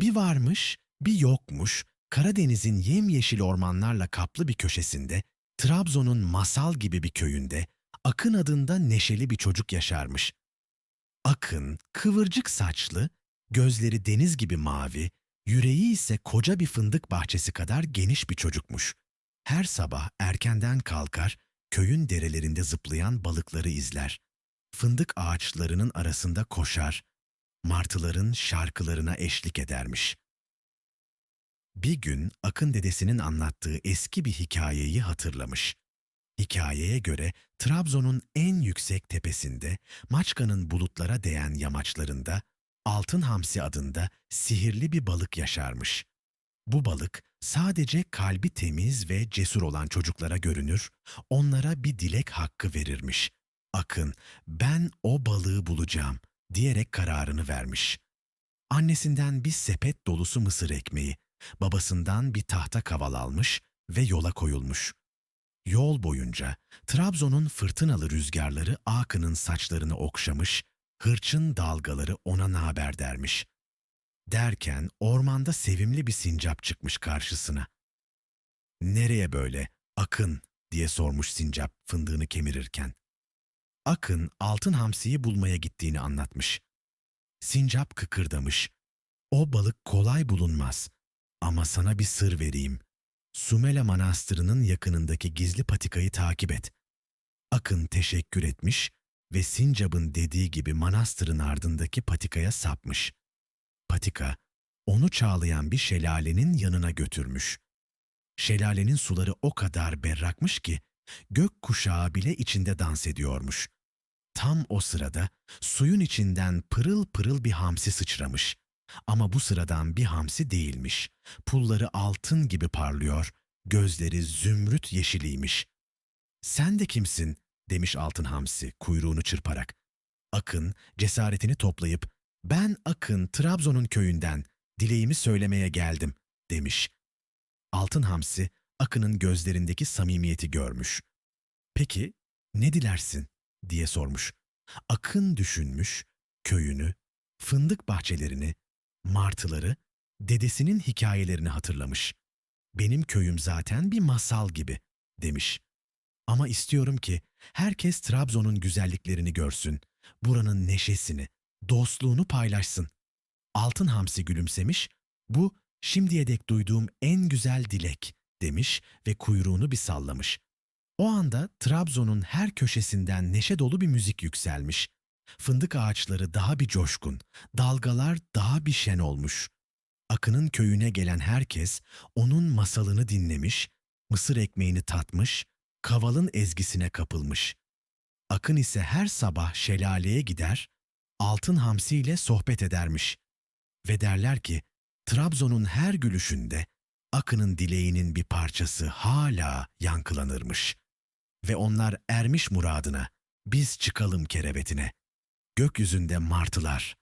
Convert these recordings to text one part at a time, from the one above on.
Bir varmış, bir yokmuş, Karadeniz'in yemyeşil ormanlarla kaplı bir köşesinde, Trabzon'un masal gibi bir köyünde, Akın adında neşeli bir çocuk yaşarmış. Akın, kıvırcık saçlı, gözleri deniz gibi mavi, yüreği ise koca bir fındık bahçesi kadar geniş bir çocukmuş. Her sabah erkenden kalkar, köyün derelerinde zıplayan balıkları izler. Fındık ağaçlarının arasında koşar, martıların şarkılarına eşlik edermiş. Bir gün Akın dedesinin anlattığı eski bir hikayeyi hatırlamış. Hikayeye göre Trabzon'un en yüksek tepesinde, Maçka'nın bulutlara değen yamaçlarında, Altın Hamsi adında sihirli bir balık yaşarmış. Bu balık sadece kalbi temiz ve cesur olan çocuklara görünür, onlara bir dilek hakkı verirmiş. Akın, ben o balığı bulacağım diyerek kararını vermiş. Annesinden bir sepet dolusu mısır ekmeği, babasından bir tahta kaval almış ve yola koyulmuş. Yol boyunca Trabzon'un fırtınalı rüzgarları Akın'ın saçlarını okşamış, hırçın dalgaları ona naber dermiş. Derken ormanda sevimli bir sincap çıkmış karşısına. Nereye böyle, Akın diye sormuş sincap fındığını kemirirken. Akın altın hamsiyi bulmaya gittiğini anlatmış. Sincap kıkırdamış. O balık kolay bulunmaz ama sana bir sır vereyim. Sumela Manastırı'nın yakınındaki gizli patikayı takip et. Akın teşekkür etmiş ve Sincap'ın dediği gibi manastırın ardındaki patikaya sapmış. Patika, onu çağlayan bir şelalenin yanına götürmüş. Şelalenin suları o kadar berrakmış ki, gök kuşağı bile içinde dans ediyormuş. Tam o sırada suyun içinden pırıl pırıl bir hamsi sıçramış. Ama bu sıradan bir hamsi değilmiş. Pulları altın gibi parlıyor, gözleri zümrüt yeşiliymiş. Sen de kimsin? demiş altın hamsi kuyruğunu çırparak. Akın cesaretini toplayıp ben Akın Trabzon'un köyünden dileğimi söylemeye geldim demiş. Altın hamsi Akın'ın gözlerindeki samimiyeti görmüş. Peki ne dilersin diye sormuş. Akın düşünmüş, köyünü, fındık bahçelerini, martıları, dedesinin hikayelerini hatırlamış. Benim köyüm zaten bir masal gibi demiş. Ama istiyorum ki herkes Trabzon'un güzelliklerini görsün, buranın neşesini, dostluğunu paylaşsın. Altın Hamsi gülümsemiş, bu şimdiye dek duyduğum en güzel dilek demiş ve kuyruğunu bir sallamış. O anda Trabzon'un her köşesinden neşe dolu bir müzik yükselmiş. Fındık ağaçları daha bir coşkun, dalgalar daha bir şen olmuş. Akın'ın köyüne gelen herkes onun masalını dinlemiş, mısır ekmeğini tatmış, kavalın ezgisine kapılmış. Akın ise her sabah şelaleye gider, altın hamsiyle sohbet edermiş. Ve derler ki, Trabzon'un her gülüşünde Akın'ın dileğinin bir parçası hala yankılanırmış. Ve onlar ermiş muradına, biz çıkalım kerevetine. Gökyüzünde martılar,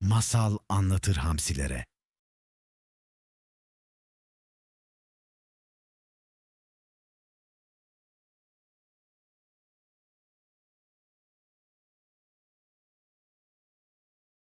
masal anlatır hamsilere.